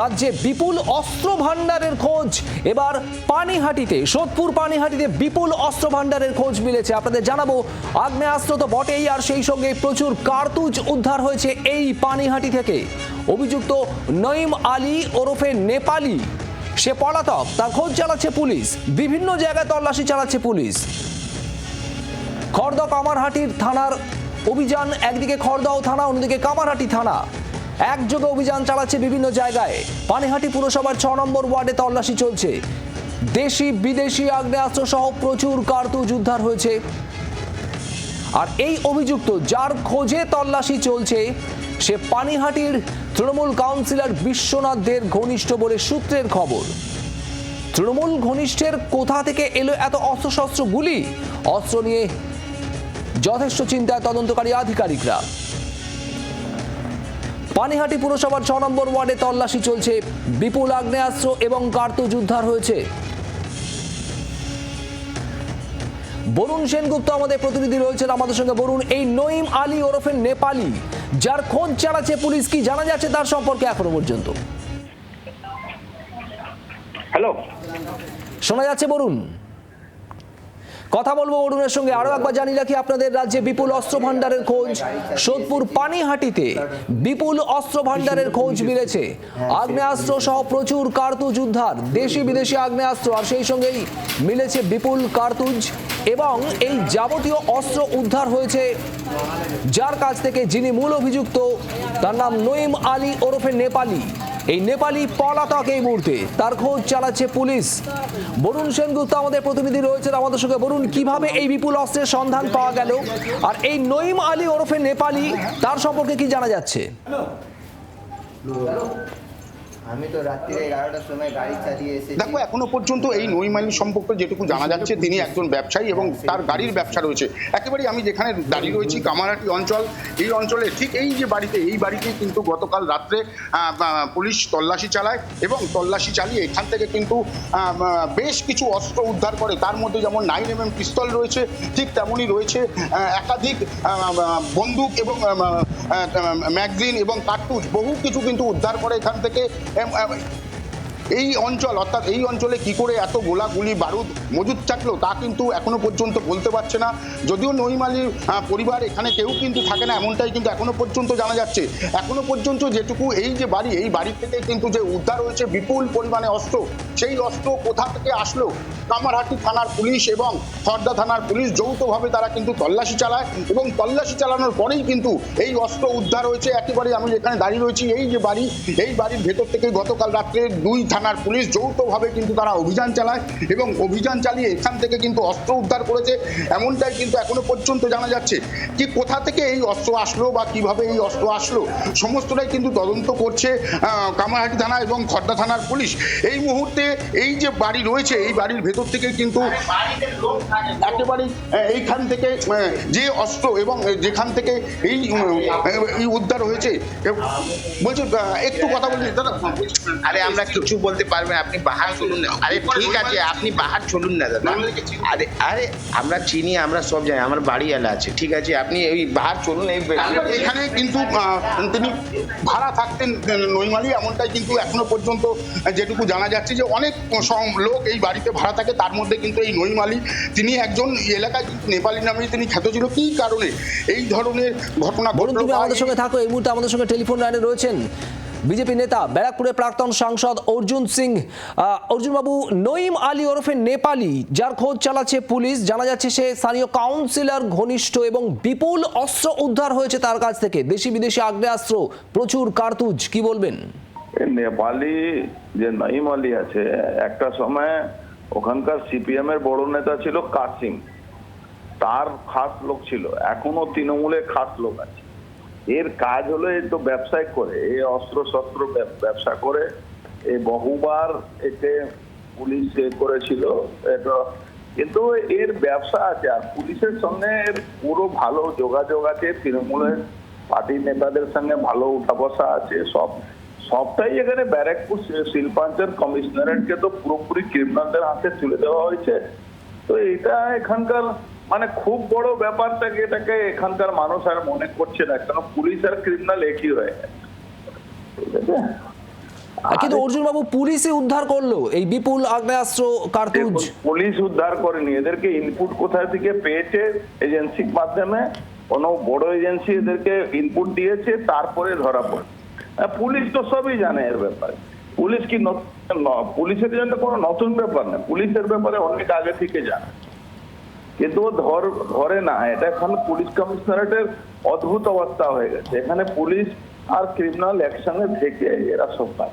রাজ্যে বিপুল অস্ত্র ভাণ্ডারের খোঁজ। এবার পানিহাটিতে, সোদপুর পানিহাটিতে বিপুল অস্ত্র ভাণ্ডারের খোঁজ মিলেছে। আপনাদের জানাব আগ্নেয়াস্ত্র তো বটেই, আর সেই সঙ্গে প্রচুর কার্তুজ উদ্ধার হয়েছে এই পানিহাটি থেকে। অভিযুক্ত নঈম আলী ওরফে নেপালি, সে পলাতক, তার খোঁজ চালাচ্ছে পুলিশ, বিভিন্ন জায়গায় তল্লাশি চালাচ্ছে পুলিশ। খড়দা কামারহাটির থানার অভিযান, একদিকে খড়দাও থানা, অন্যদিকে কামারহাটি থানা। একযোগে অভিযান চালাচ্ছে বিভিন্ন জায়গায়। পানিহাটি পুরসভার ছ নম্বর ওয়ার্ডে তল্লাশি চলছে। দেশি, বিদেশি আগ্নেয়াস্ত্র সহ প্রচুর কার্তুজ উদ্ধার হয়েছে। আর এই অভিযুক্ত যার খোঁজে তল্লাশি চলছে, সে পানিহাটির তৃণমূল কাউন্সিলর বিশ্বনাথ দের ঘনিষ্ঠ বলে সূত্রের খবর। তৃণমূল ঘনিষ্ঠের কোথা থেকে এলো এত অস্ত্রশস্ত্র গুলি? অস্ত্র নিয়ে যথেষ্ট চিন্তায় তদন্তকারী আধিকারিকরা। পানিহাটি পুরসভার ছ নম্বর ওয়ার্ডে তল্লাশি চলছে। বিপুল আগ্নেয়াস্ত্র এবং কার্তুজ উদ্ধার হয়েছে। বরুণ সেনগুপ্ত আমাদের প্রতিনিধি রয়েছেন আমাদের সঙ্গে। বরুণ এই নঈম আলী ওরফে নেপালি যার খোঁজ চালাচ্ছে পুলিশ কি জানা যাচ্ছে তার সম্পর্কে এখনও পর্যন্ত? হ্যালো শোনা যাচ্ছে বরুণ? কথা বলব অরুণের সঙ্গে। আরও একবার জানি রাখি আপনাদের রাজ্যে বিপুল অস্ত্র ভান্ডারের খোঁজ। সোদপুর পানিহাটিতে বিপুল অস্ত্র ভান্ডারের খোঁজ মিলেছে। আগ্নেয়াস্ত্র সহ প্রচুর কার্তুজ উদ্ধার। দেশি বিদেশি আগ্নেয়াস্ত্র, আর সেই সঙ্গেই মিলেছে বিপুল কার্তুজ। এবং এই যাবতীয় অস্ত্র উদ্ধার হয়েছে। যার কাছ থেকে যিনি মূল অভিযুক্ত, তার নাম নঈম আলী ওরফে নেপালি। এই নেপালি পলাতক এই মুহূর্তে। তার খোঁজ চালাচ্ছে পুলিশ। বরুণ সেনগুপ্ত আমাদের প্রতিনিধি রয়েছেন। আমাদের সঙ্গে বরুণ, কীভাবে এই বিপুল অস্ত্রের সন্ধান পাওয়া গেল? আর এই নঈম আলী ওরফে নেপালি, তার সম্পর্কে কি জানা যাচ্ছে? আমি তো রাত্রিরে এগারোটার সময় গাড়ি চালিয়ে এসেছি। দেখো এখনও পর্যন্ত এই নইমাইল সম্পর্কে যেটুকু জানা যাচ্ছে তিনি একজন ব্যবসায়ী এবং তার গাড়ির ব্যবসা রয়েছে। একেবারে আমি যেখানে দাঁড়িয়ে রয়েছি কামারহাটি অঞ্চল এই অঞ্চলে ঠিক এই যে বাড়িতে এই বাড়িতেই কিন্তু গতকাল রাত্রে পুলিশ তল্লাশি চালায় এবং তল্লাশি চালিয়ে এখান থেকে কিন্তু বেশ কিছু অস্ত্র উদ্ধার করে তার মধ্যে যেমন নাইন এম এম পিস্তল রয়েছে ঠিক তেমনই রয়েছে একাধিক বন্দুক এবং ম্যাগজিন এবং কার্তুজ বহু কিছু কিন্তু উদ্ধার করে এখান থেকে এম, আহ, এই অঞ্চল, অর্থাৎ এই অঞ্চলে কি করে এত গোলাগুলি বারুদ মজুদ থাকল তা কিন্তু এখনও পর্যন্ত বলতে পারছে না। যদিও নইমালির পরিবার এখানে কেউ কিন্তু থাকে না, এমনটাই কিন্তু এখনও পর্যন্ত জানা যাচ্ছে। এখনও পর্যন্ত যেটুকু এই যে বাড়ি, এই বাড়ি থেকে কিন্তু যে উদ্ধার হয়েছে বিপুল পরিমাণে অস্ত্র, সেই অস্ত্র কোথা থেকে আসলো? কামারহাটি থানার পুলিশ এবং খর্দা থানার পুলিশ যৌথভাবে তারা কিন্তু তল্লাশি চালায় এবং তল্লাশি চালানোর পরেই কিন্তু এই অস্ত্র উদ্ধার হয়েছে। একেবারে আমি যেখানে দাঁড়িয়ে রয়েছি, এই যে বাড়ি, এই বাড়ির ভেতর থেকে গতকাল রাত্রে দুই থানার পুলিশ যৌথভাবে কিন্তু তারা অভিযান চালায় এবং অভিযান চালিয়ে এখান থেকে কিন্তু অস্ত্র উদ্ধার করেছে। এমনটাই কিন্তু এখনও পর্যন্ত জানা যাচ্ছে কি কোথা থেকে এই অস্ত্র আসলো বা কীভাবে এই অস্ত্র আসলো, সমস্তটাই কিন্তু তদন্ত করছে কামারহাটি থানা এবং খর্দা থানার পুলিশ। এই মুহূর্তে এই যে বাড়ি রয়েছে, এই বাড়ির ভেতর থেকে কিন্তু একেবারে এইখান থেকে যে অস্ত্র এবং যেখান থেকে এই এই উদ্ধার হয়েছে বলছি একটু কথা বলছি দাদা। আরে আমরা কিছু বলতে পারবেন আপনি বাহার চলুন না। আরে ঠিক আছে আপনি বাহার চলুন না দাদা। আরে আরে আমরা চিনি আমরা সব জানি আমার বাড়ি এলা আছে ঠিক আছে? আপনি এই বাহার চলুন এই এখানে কিন্তু তিনি ভাড়া থাকতেন নৈমালি এমনটাই কিন্তু এখনও পর্যন্ত যেটুকু জানা যাচ্ছে যে অনেক লোক এই বাড়িতে ভাড়া থাকে তার মধ্যে কিন্তু এই নৈমালি তিনি একজন এলাকায় কিন্তু নেপালি নামে তিনি খ্যাত ছিল। কি কারণে? এই ধরনের ঘটনা ঘটলো তুমি আমাদের সঙ্গে থাকো এই মুহূর্তে আমাদের সঙ্গে টেলিফোন লাইনে রয়েছেন। বিজেপি নেতা, ব্যারাকপুরের প্রাক্তন সাংসদ অর্জুন সিং অর্জুন বাবু নঈম আলী ওরফে নেপালি, যার খোঁজ চালাচ্ছে পুলিশ, জানা যাচ্ছে সে স্থানীয় কাউন্সিলর, ঘনিষ্ঠ এবং বিপুল অস্ত্র উদ্ধার হয়েছে তার কাছ থেকে। দেশি বিদেশি আগ্নেয়াস্ত্র, প্রচুর কার্তুজ, কি বলবেন? নেপালি যে নঈম আলী আছে, একটা সময় ওখানকার সিপিএম এর বড় নেতা ছিল কাসিম তার খাস লোক ছিল, এখনও তৃণমূলের খাস লোক আছে। এর কাজ হলো এই তো ব্যবসায় করে এই অস্ত্র শস্ত্র ব্যব- ব্যবসা করে এই বহুবার এতে পুলিশ এ করেছিল, এটা কিন্তু এর ব্যবসা আছে, আর পুলিশের সঙ্গে এর পুরো ভালো যোগাযোগ আছে, তৃণমূলের পার্টি নেতাদের সঙ্গে ভালো উঠা বসা আছে, সব, সবটাই এখানে ব্যারাকপুর শিল্পাঞ্চল কমিশনারেটকে তো পুরোপুরি ক্রিমিনালদের হাতে তুলে দেওয়া হয়েছে। তো এটা এখানকার মানে খুব বড় ব্যাপারটাকে এটাকে এখানকার মানুষ আর মনে করছে না কারণ পুলিশ আর ক্রিমিনাল একই হয়ে গেছে। কিন্তু অর্জুন বাবু পুলিশই উদ্ধার করল এই বিপুল আগ্নেয়াস্ত্র কার্তুজ। পুলিশ উদ্ধার করেনি এদেরকে ইনপুট কোথায় থেকে পেয়েছে এজেন্সির মাধ্যমে? কোনো বড় এজেন্সি এদেরকে ইনপুট দিয়েছে তারপরে ধরা পড়ে। পুলিশ তো সবই জানে এর ব্যাপারে। পুলিশ কি ন- পুলিশের জন্য কোনো নতুন ব্যাপার না পুলিশের ব্যাপারে অনেক আগে থেকে জানে। কিন্তু ধর, ধরে না, এটা এখন পুলিশ কমিশনারেটের অদ্ভুত অবস্থা হয়ে গেছে। এখানে পুলিশ আর ক্রিমিনাল একসঙ্গে থেকে এরা সব কাজ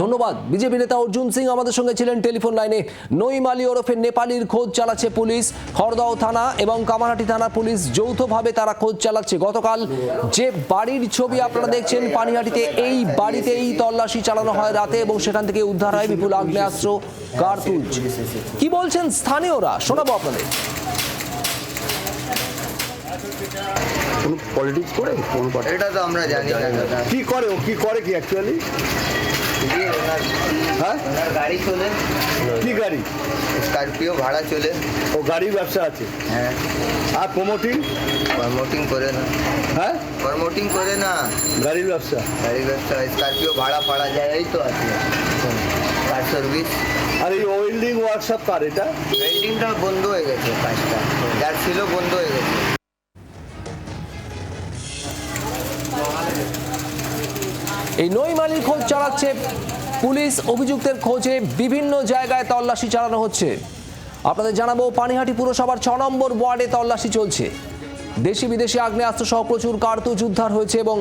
ধন্যবাদ। বিজেপি নেতা অর্জুন সিং আমাদের সঙ্গে ছিলেন টেলিফোন লাইনে। নইম আলী ওরফে নেপালির খোঁজ চালাচ্ছে পুলিশ। খড়দাও থানা এবং কামারহাটি থানা পুলিশ যৌথভাবে তারা খোঁজ চালাচ্ছে। গতকাল যে বাড়ির ছবি আপনারা দেখছেন পানিহাটিতে, এই বাড়িতেই তল্লাশি চালানো হয় রাতে এবং সেখান থেকে উদ্ধার হয় বিপুল আগ্নেয়াস্ত্র কার্তুজ কি বলছেন স্থানীয়রা? শোনাবো আপনাদের। কোনো পলিটিক্স করে কোন এটা তো আমরা জানি না দাদা। কি করে ও? কি করে কি অ্যাকচুয়ালি ওনার হ্যাঁ? ওনার গাড়ি চলে কি গাড়ি? স্করপিও ভাড়া চলে। ও গাড়ির ব্যবসা আছে? হ্যাঁ। আর প্রমোটিং প্রমোটিং করে না। হ্যাঁ? প্রমোটিং করে না। গাড়ির ব্যবসা? গাড়ি ব্যবসা স্করপিও ভাড়া ফাড়া যায় এই তো আছে। কার সার্ভিস আর এই ওয়েল্ডিং ওয়ার্কশপ কার এটা? ওয়েল্ডিংটা বন্ধ হয়ে গেছে কাজটা। যার ছিল বন্ধ হয়ে গেছে। এই নৈমালির খোঁজ চালাচ্ছে পুলিশ। অভিযুক্তের খোঁজে বিভিন্ন জায়গায় তল্লাশি চালানো হচ্ছে। আপনাদের জানাব, পানিহাটি পুরসভার ছ নম্বর ওয়ার্ডে তল্লাশি চলছে। দেশি বিদেশি আগ্নেয়াস্ত্র সহ প্রচুর কার্তুজ উদ্ধার হয়েছে এবং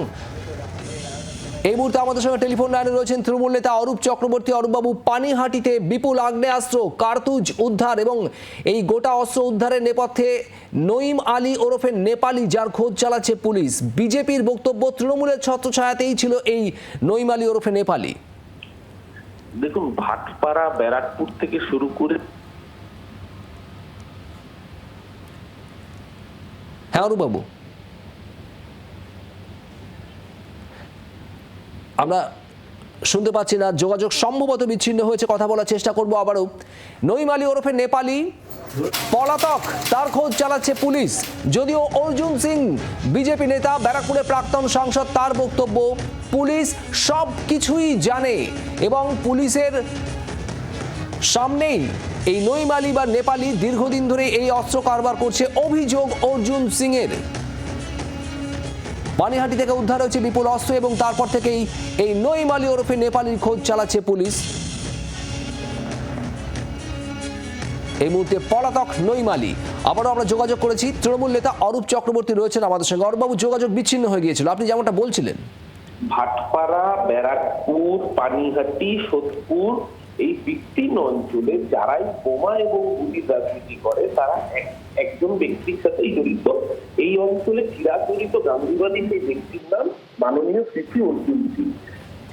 এই মুহূর্তে আমাদের সঙ্গে টেলিফোন লাইনে রয়েছেন তৃণমূল নেতা অরূপ চক্রবর্তী। অরূপবাবু পানিহাটিতে বিপুল আগ্নেয়াস্ত্র কার্তুজ উদ্ধার এবং এই গোটা অস্ত্র উদ্ধারের নেপথ্যে নঈম আলী ওরফে নেপালি যার খোঁজ চালাচ্ছে পুলিশ। বিজেপির বক্তব্য তৃণমূলের ছত্রছায়াতেই ছিল এই নঈম আলী ওরফে নেপালি। দেখুন ভাটপাড়া ব্যারাকপুর থেকে শুরু করে হ্যাঁ অরূপবাবু। আমরা শুনতে পাচ্ছি না, যোগাযোগ সম্ভবত বিচ্ছিন্ন হয়েছে, কথা বলার চেষ্টা করব আবারও। নঈম আলী ওরফে নেপালি, পলাতক, তার খোঁজ চালাচ্ছে পুলিশ। যদিও অর্জুন সিং, বিজেপি নেতা ব্যারাকপুরের প্রাক্তন সাংসদ, তার বক্তব্য, পুলিশ সব কিছুই জানে এবং পুলিশের সামনেই এই নইম আলী বা নেপালি দীর্ঘদিন ধরে এই অস্ত্র কারবার করছে। অভিযোগ অর্জুন সিং এর পানিহাটি থেকে উদ্ধার হয়েছে বিপুল অস্ত্র এবং তারপর থেকেই এই নইম আলী ওরফে নেপালির খোঁজ চালাচ্ছে পুলিশ। এই মুহূর্তে পলাতক নইম আলী। আবারও আমরা যোগাযোগ করেছি। তৃণমূল নেতা অরূপ চক্রবর্তী রয়েছেন আমাদের সঙ্গে। অরূপবাবু, যোগাযোগ বিচ্ছিন্ন হয়ে গিয়েছিল। আপনি যেমনটা বলছিলেন। ভাটপাড়া, ব্যারাকপুর, পানিহাটি, সোদপুর এই বিস্তীর্ণ অঞ্চলে যারাই বোমা এবং গুলির রাজনীতি করে, তারা এক- একজন ব্যক্তির সাথেই জড়িত। এই অঞ্চলে চিরাচরিত গান্ধীবাদী সেই ব্যক্তির নাম মাননীয় স্মৃতি অর্জুন সিং।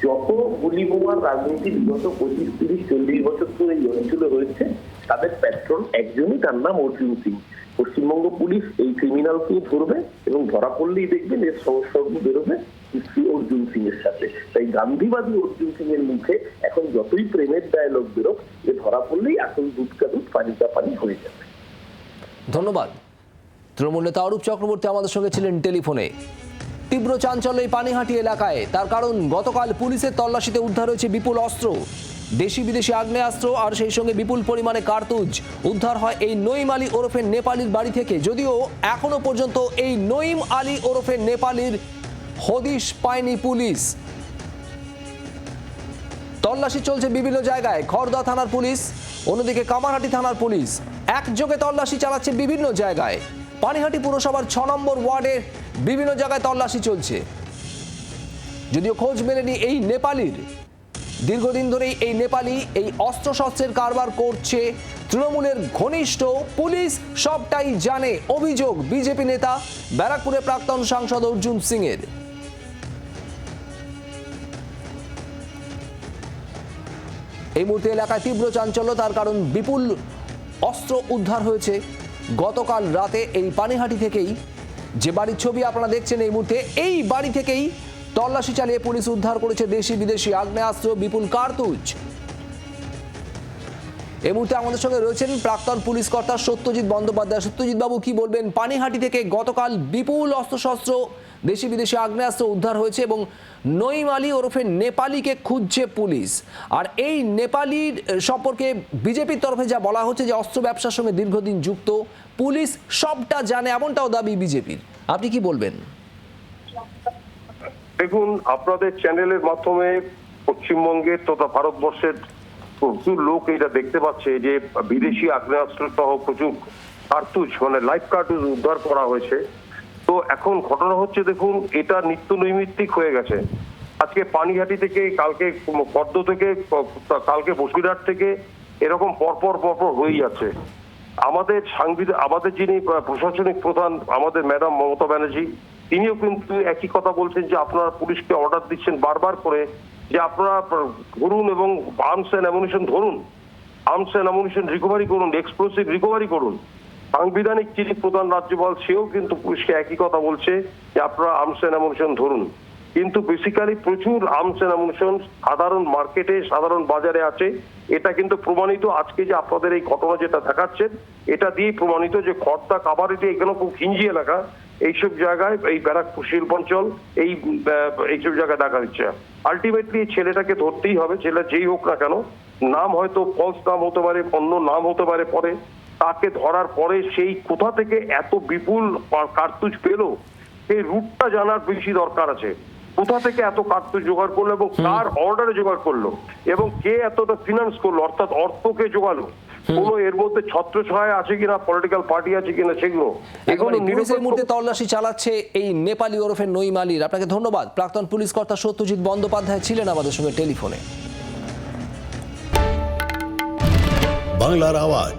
যত গুলি বোমার রাজনীতি বিগত পঁচিশ, তিরিশ, চল্লিশ বছর ধরে এই অঞ্চলে হয়েছে, তাদের প্যাট্রন একজনই, তার নাম অর্জুন সিং। পশ্চিমবঙ্গ পুলিশ এই ক্রিমিনালকে ধরবে এবং ধরা পড়লেই দেখবেন এর সংসর্গ বেরোবে। শ্রী অর্জুন সিং এর সাথে। তাই গান্ধীবাদী অর্জুন সিং এর মুখে এখন যতই প্রেমের ডায়লগ বেরোক, এ ধরা পড়লেই আসল দুধ কা দুধ পানি কা পানি হয়ে যাবে। ধন্যবাদ। তৃণমূল নেতা অরূপ চক্রবর্তী আমাদের সঙ্গে ছিলেন টেলিফোনে। তীব্র চাঞ্চল্য এই পানিহাটি এলাকায়। তার কারণ, গতকাল পুলিশের তল্লাশিতে উদ্ধার হয়েছে বিপুল অস্ত্র। দেশি বিদেশি আগ্নেয়াস্ত্র আর সেই সঙ্গে বিপুল পরিমাণে কার্তুজ। উদ্ধার হয় এই নঈম আলী ওরফে নেপালির বাড়ি থেকে। যদিও এখনও পর্যন্ত এই নঈম আলী ওরফে নেপালির হদিশ পায়নি পুলিশ। তল্লাশি চলছে বিভিন্ন জায়গায়। খড়দা থানার পুলিশ, অন্যদিকে কামারহাটি থানার পুলিশ। একযোগে তল্লাশি চালাচ্ছে বিভিন্ন জায়গায়। পানিহাটি পুরসভার ছ নম্বর ওয়ার্ডে বিভিন্ন জায়গায় তল্লাশি চলছে। যদিও খোঁজ মেলেনি এই নেপালির। দীর্ঘদিন ধরেই এই নেপালি এই অস্ত্রশস্ত্রের কারবার করছে। তৃণমূলের ঘনিষ্ঠ পুলিশ সবটাই জানে। অভিযোগ বিজেপি নেতা, ব্যারাকপুরের প্রাক্তন সাংসদ অর্জুন সিং এই মুহূর্তে এলাকায় তীব্র চাঞ্চল্য, তার কারণ বিপুল অস্ত্র উদ্ধার হয়েছে। গতকাল রাতে এই পানিহাটি থেকেই যে বাড়ির ছবি আপনারা দেখছেন এই মুহূর্তে, এই বাড়ি থেকেই তল্লাশি চালিয়ে পুলিশ উদ্ধার করেছে দেশি বিদেশি আগ্নেয়াস্ত্র বিপুল কার্তুজ। এই মুহূর্তে আমাদের সঙ্গে রয়েছেন প্রাক্তন পুলিশ কর্তা সত্যজিৎ বন্দ্যোপাধ্যায়। সত্যজিৎ বাবু কি বলবেন? পানিহাটি থেকে গতকাল বিপুল অস্ত্রশস্ত্র দেশি বিদেশি আগ্নেয়াস্ত্র উদ্ধার হয়েছে এবং নইম আলী ওরফে নেপালিকে খুঁজছে পুলিশ। আর এই নেপালির সম্পর্কে বিজেপির তরফে যা বলা হচ্ছে যে অস্ত্র ব্যবসার সঙ্গে দীর্ঘদিন যুক্ত, পুলিশ সবটা জানে, এমনটাও দাবি বিজেপির। আপনি কি বলবেন? দেখুন, আপনাদের চ্যানেলের মাধ্যমে পশ্চিমবঙ্গের তথা ভারতবর্ষের প্রচুর লোক এটা দেখতে পাচ্ছে যে বিদেশি আগ্নেয়াস্ত্র সহ প্রচুর কার্তুজ মানে লাইফ কার্তুজ উদ্ধার করা হয়েছে। তো এখন ঘটনা হচ্ছে, দেখুন, এটা নিত্য নৈমিত্তিক হয়ে গেছে। আজকে পানিহাটি থেকে, কালকে পদ্ম থেকে, কালকে বসিরহাট থেকে, এরকম পরপর পরপর হয়েই যাচ্ছে। আমাদের সাংবিধান আমাদের যিনি প্রশাসনিক প্রধান, আমাদের ম্যাডাম মমতা ব্যানার্জি, তিনিও কিন্তু একই কথা বলছেন যে আপনারা পুলিশকে অর্ডার দিচ্ছেন বারবার করে যে আপনারা ধরুন এবং আর্মস অ্যান্ড অ্যামুনিশন ধরুন। আর্মস অ্যান্ড অ্যামুনিশন রিকভারি করুন এক্সপ্লোসিভ রিকভারি করুন। সাংবিধানিক যিনি প্রধান রাজ্যপাল, সেও কিন্তু পুলিশকে একই কথা বলছে যে আপনারা আর্মস অ্যান্ড ধরুন। কিন্তু বেসিক্যালি প্রচুর আর্মস অ্যান্ড সাধারণ মার্কেটে সাধারণ বাজারে আছে। এটা কিন্তু প্রমাণিত আজকে যে আপনাদের এই ঘটনা যেটা দেখাচ্ছেন, এটা দিয়েই প্রমাণিত যে খর্দা কাবারিটি এখানে খুব ঘিঞ্জি এলাকা। এইসব জায়গায় এই ব্যারাকপুর শিল্পাঞ্চল, এই এইসব জায়গায় দেখা দিচ্ছে। আলটিমেটলি ছেলেটাকে ধরতেই হবে, ছেলে যেই হোক না কেন। নাম হয়তো ফলস নাম হতে পারে, অন্য নাম হতে পারে পরে। তাকে ধরার পরে সেই কোথা থেকে এত বিপুল কার্তুজ পেল সেই রুটটা জানার বেশি দরকার আছে। কোথা থেকে এত কার্তুজ জোগাড় করল এবং কার অর্ডারে জোগাড় করল এবং কে এতটা ফিনান্স করল অর্থাৎ অর্থকে জোগালো। কোনো এর মধ্যে ছত্র ছয় আছে কিনা পলিটিক্যাল পার্টি আছে কিনা সেগুলো। এগুলো একেবারে পুলিশ এই মুহূর্তে তল্লাশি চালাচ্ছে এই নেপালি ওরফে নইম আলীর আপনাকে ধন্যবাদ। প্রাক্তন পুলিশ কর্তা সত্যজিৎ বন্দ্যোপাধ্যায় ছিলেন আমাদের সঙ্গে টেলিফোনে। বাংলার আওয়াজ।